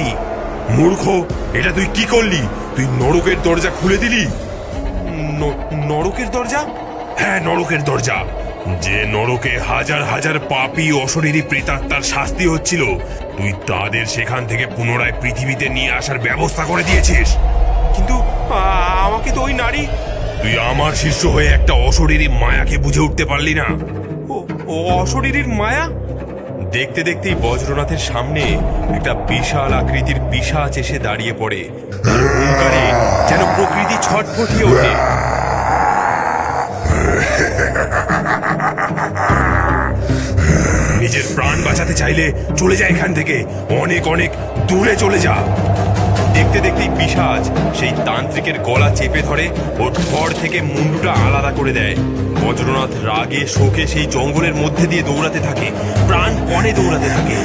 অশরীরী মূর্খ, এটা তুই কি করলি? তুই নরকের দরজা খুলে দিলি? নরকের দরজা? হ্যাঁ নরকের দরজা। যে নরকে হাজার হাজার পাপী অশরীরী প্রেতাত্মার শাস্তি হচ্ছিল, তুই তাদের সেখান থেকে পুনরায় পৃথিবীতে নিয়ে আসার ব্যবস্থা করে দিয়েছিস। কিন্তু আমাকে তো ওই নারী তুই আমার শিষ্য হয়ে একটা অশরীরী মায়াকে বুঝে উঠতে পারলি না। অশরীরীর মায়া? দেখতে দেখতেই বজ্রনাথের সামনে একটা বিশাল আকৃতির পিসাচ এসে দাঁড়িয়ে পড়ে। তার যেন প্রকৃতি ছটফটিয়ে ওঠে। নিজের প্রাণ বাঁচাতে চাইলে চলে যা এখান থেকে। অনেক অনেক দূরে চলে যা। দেখতে দেখতেই পিসাজ সেই তান্ত্রিকের গলা চেপে ধরে ও ঘর থেকে মুন্ডুটা আলাদা করে দেয়। বজ্রনাথ রাগে শোকে সেই জঙ্গলের মধ্যে দিয়ে দৌড়াতে থাকে প্রাণ পণে দৌড়াতে থাকে।